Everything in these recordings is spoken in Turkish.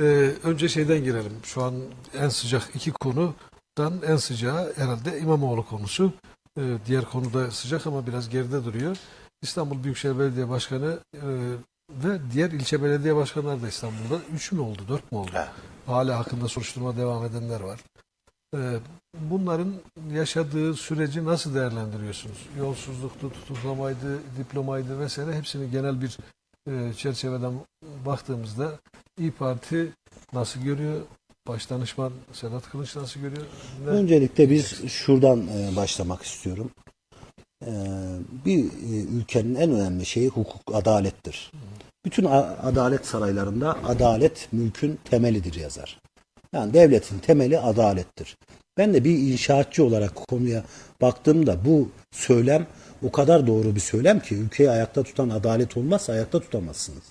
Ee, önce şeyden girelim. Şu an en sıcak iki konudan en sıcağı herhalde İmamoğlu konusu. Ee, diğer konu da sıcak ama biraz geride duruyor. İstanbul Büyükşehir Belediye Başkanı e, ve diğer ilçe belediye başkanları da İstanbul'da. Üç mü oldu, dört mü oldu? Evet. Hala hakkında soruşturma devam edenler var. Ee, bunların yaşadığı süreci nasıl değerlendiriyorsunuz? Yolsuzluktu, tutuklamaydı, diplomaydı vesaire hepsini genel bir e, çerçeveden baktığımızda İyi Parti nasıl görüyor? Başdanışman Sedat Kılıç nasıl görüyor? Ne- Öncelikle biz şuradan e, başlamak istiyorum. E, bir e, ülkenin en önemli şeyi hukuk, adalettir. Bütün adalet saraylarında adalet mülkün temelidir yazar. Yani devletin temeli adalettir. Ben de bir inşaatçı olarak konuya baktığımda bu söylem o kadar doğru bir söylem ki ülkeyi ayakta tutan adalet olmazsa ayakta tutamazsınız.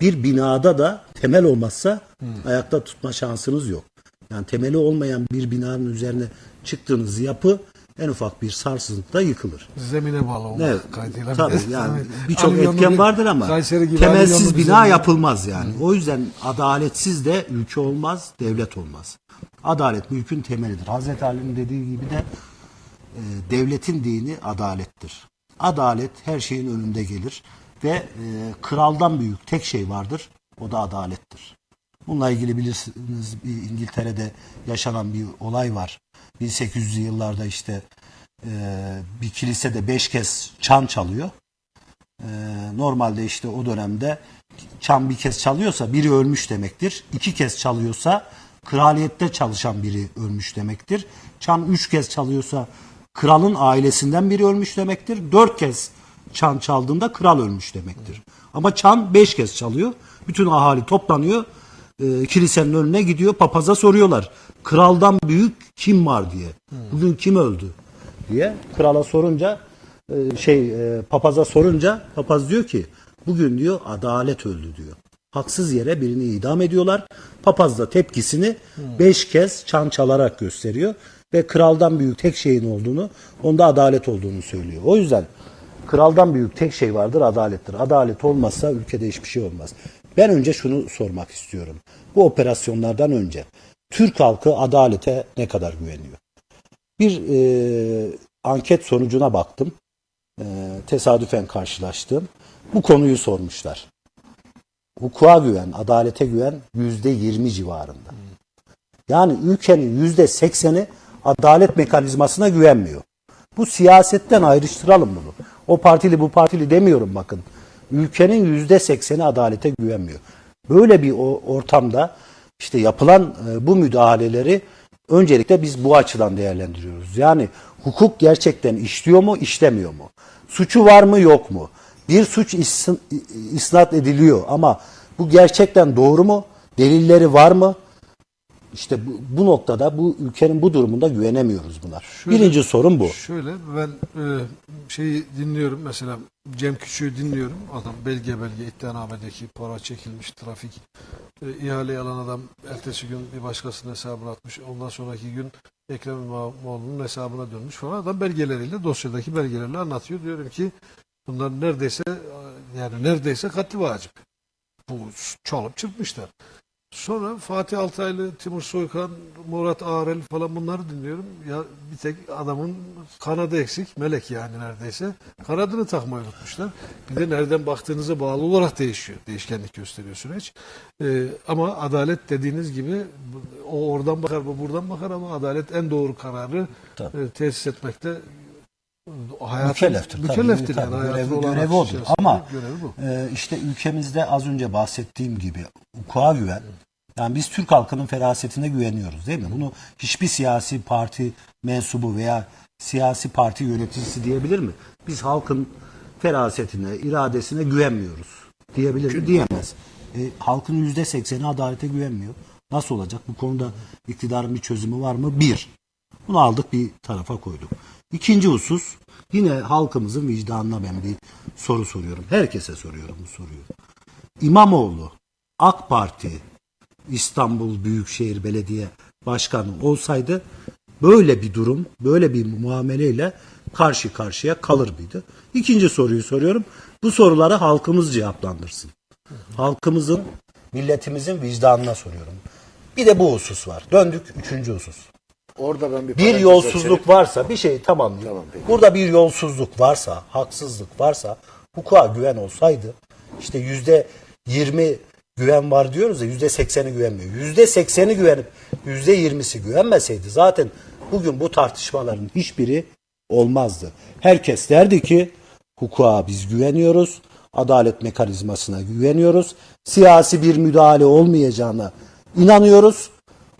Bir binada da temel olmazsa ayakta tutma şansınız yok. Yani temeli olmayan bir binanın üzerine çıktığınız yapı en ufak bir sarsıntıda yıkılır. Zemine bağlı olmak Evet, kaydıyla. tabii yani birçok etken vardır ama gibi temelsiz bina zemin. yapılmaz yani. O yüzden adaletsiz de ülke olmaz, devlet olmaz. Adalet mülkün temelidir. Hazreti Ali'nin dediği gibi de e, devletin dini adalettir. Adalet her şeyin önünde gelir ve e, kraldan büyük tek şey vardır. O da adalettir. Bununla ilgili bilirsiniz İngiltere'de yaşanan bir olay var. 1800'lü yıllarda işte e, bir kilisede beş kez çan çalıyor. E, normalde işte o dönemde çan bir kez çalıyorsa biri ölmüş demektir. İki kez çalıyorsa kraliyette çalışan biri ölmüş demektir. Çan üç kez çalıyorsa kralın ailesinden biri ölmüş demektir. Dört kez çan çaldığında kral ölmüş demektir. Ama çan beş kez çalıyor. Bütün ahali toplanıyor. E, kilisenin önüne gidiyor. Papaza soruyorlar. Kraldan büyük kim var diye. Bugün kim öldü diye. Krala sorunca e, şey e, papaza sorunca papaz diyor ki bugün diyor adalet öldü diyor. Haksız yere birini idam ediyorlar. Papaz da tepkisini beş kez çan çalarak gösteriyor ve kraldan büyük tek şeyin olduğunu, onda adalet olduğunu söylüyor. O yüzden kraldan büyük tek şey vardır adalettir. Adalet olmazsa ülkede hiçbir şey olmaz. Ben önce şunu sormak istiyorum. Bu operasyonlardan önce Türk halkı adalete ne kadar güveniyor? Bir e, anket sonucuna baktım. E, tesadüfen karşılaştım. Bu konuyu sormuşlar. Hukuka güven, adalete güven yüzde yirmi civarında. Yani ülkenin yüzde sekseni adalet mekanizmasına güvenmiyor. Bu siyasetten ayrıştıralım bunu. O partili bu partili demiyorum bakın. Ülkenin yüzde sekseni adalete güvenmiyor. Böyle bir ortamda işte yapılan e, bu müdahaleleri öncelikle biz bu açıdan değerlendiriyoruz. Yani hukuk gerçekten işliyor mu, işlemiyor mu? Suçu var mı, yok mu? Bir suç is- isnat ediliyor ama bu gerçekten doğru mu? Delilleri var mı? İşte bu, bu noktada bu ülkenin bu durumunda güvenemiyoruz buna. Şöyle- Birinci sorun bu. Şöyle ben e, şeyi dinliyorum mesela Cem Küçük'ü dinliyorum. Adam belge belge iddianamedeki para çekilmiş trafik e, ihaleyi alan adam ertesi gün bir başkasının hesabına atmış. Ondan sonraki gün Ekrem İmamoğlu'nun hesabına dönmüş falan. Adam belgeleriyle dosyadaki belgelerle anlatıyor. Diyorum ki bunlar neredeyse yani neredeyse katli vacip. Bu çalıp çırpmışlar. Sonra Fatih Altaylı, Timur Soykan, Murat Ağrel falan bunları dinliyorum. Ya bir tek adamın kanadı eksik. Melek yani neredeyse. Kanadını takmayı unutmuşlar. Bir de nereden baktığınıza bağlı olarak değişiyor. Değişkenlik gösteriyor süreç. Ee, ama adalet dediğiniz gibi o oradan bakar, bu buradan bakar ama adalet en doğru kararı Tabii. e, tesis etmekte hayatın, Mükelleftir. tabii. mükelleftir Tabii, yani. görevi, görevi odur. Ama görevi bu. e, işte ülkemizde az önce bahsettiğim gibi hukuka güven. Yani biz Türk halkının ferasetine güveniyoruz değil mi? Bunu hiçbir siyasi parti mensubu veya siyasi parti yöneticisi diyebilir mi? Biz halkın ferasetine, iradesine güvenmiyoruz. Diyebilir mi? Diyemez. E, halkın yüzde sekseni adalete güvenmiyor. Nasıl olacak? Bu konuda iktidarın bir çözümü var mı? Bir. Bunu aldık bir tarafa koyduk. İkinci husus yine halkımızın vicdanına ben bir soru soruyorum. Herkese soruyorum bu soruyu. İmamoğlu AK Parti İstanbul Büyükşehir Belediye Başkanı olsaydı böyle bir durum, böyle bir muameleyle karşı karşıya kalır mıydı? İkinci soruyu soruyorum. Bu soruları halkımız cevaplandırsın. Halkımızın milletimizin vicdanına soruyorum. Bir de bu husus var. Döndük üçüncü husus. Orada ben bir Bir yolsuzluk açayım. varsa bir şey tamam. Tamam, peki. Burada bir yolsuzluk varsa, haksızlık varsa hukuka güven olsaydı işte yüzde yirmi güven var diyoruz ya yüzde sekseni güvenmiyor. Yüzde sekseni güvenip yüzde yirmisi güvenmeseydi zaten bugün bu tartışmaların hiçbiri olmazdı. Herkes derdi ki hukuka biz güveniyoruz, adalet mekanizmasına güveniyoruz, siyasi bir müdahale olmayacağına inanıyoruz.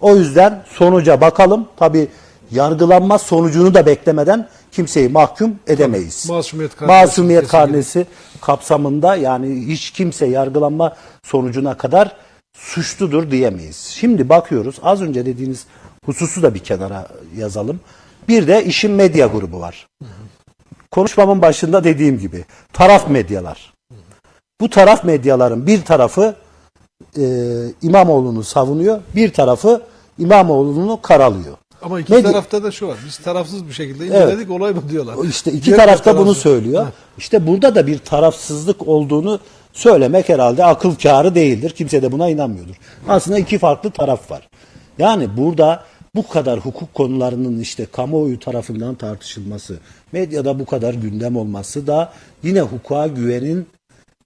O yüzden sonuca bakalım. Tabi yargılanma sonucunu da beklemeden kimseyi mahkum edemeyiz. Masumiyet karnesi Masumiyet karnesi kapsamında yani hiç kimse yargılanma sonucuna kadar suçludur diyemeyiz. Şimdi bakıyoruz az önce dediğiniz hususu da bir kenara yazalım. Bir de işin medya grubu var. Konuşmamın başında dediğim gibi taraf medyalar. Bu taraf medyaların bir tarafı e, İmamoğlu'nu savunuyor, bir tarafı İmamoğlu'nu karalıyor. Ama iki Medya- tarafta da şu var. Biz tarafsız bir şekilde inceledik olay mı diyorlar. İşte iki Diğer tarafta tarafı- bunu söylüyor. Ha. İşte burada da bir tarafsızlık olduğunu söylemek herhalde akıl kârı değildir. Kimse de buna inanmıyordur. Aslında iki farklı taraf var. Yani burada bu kadar hukuk konularının işte kamuoyu tarafından tartışılması, medyada bu kadar gündem olması da yine hukuka güvenin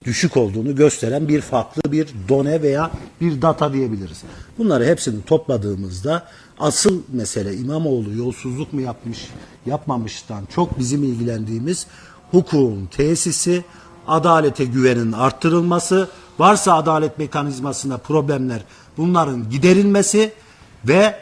düşük olduğunu gösteren bir farklı bir done veya bir data diyebiliriz. Bunları hepsini topladığımızda asıl mesele İmamoğlu yolsuzluk mu yapmış, yapmamıştan çok bizim ilgilendiğimiz hukukun tesisi, adalete güvenin arttırılması, varsa adalet mekanizmasında problemler bunların giderilmesi ve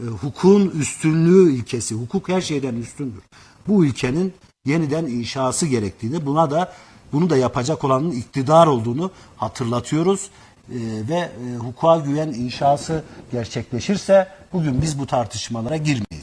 e, hukukun üstünlüğü ilkesi, hukuk her şeyden üstündür. Bu ülkenin yeniden inşası gerektiğini, buna da bunu da yapacak olanın iktidar olduğunu hatırlatıyoruz. E, ve e, hukuka güven inşası gerçekleşirse bugün biz bu tartışmalara girmeyiz.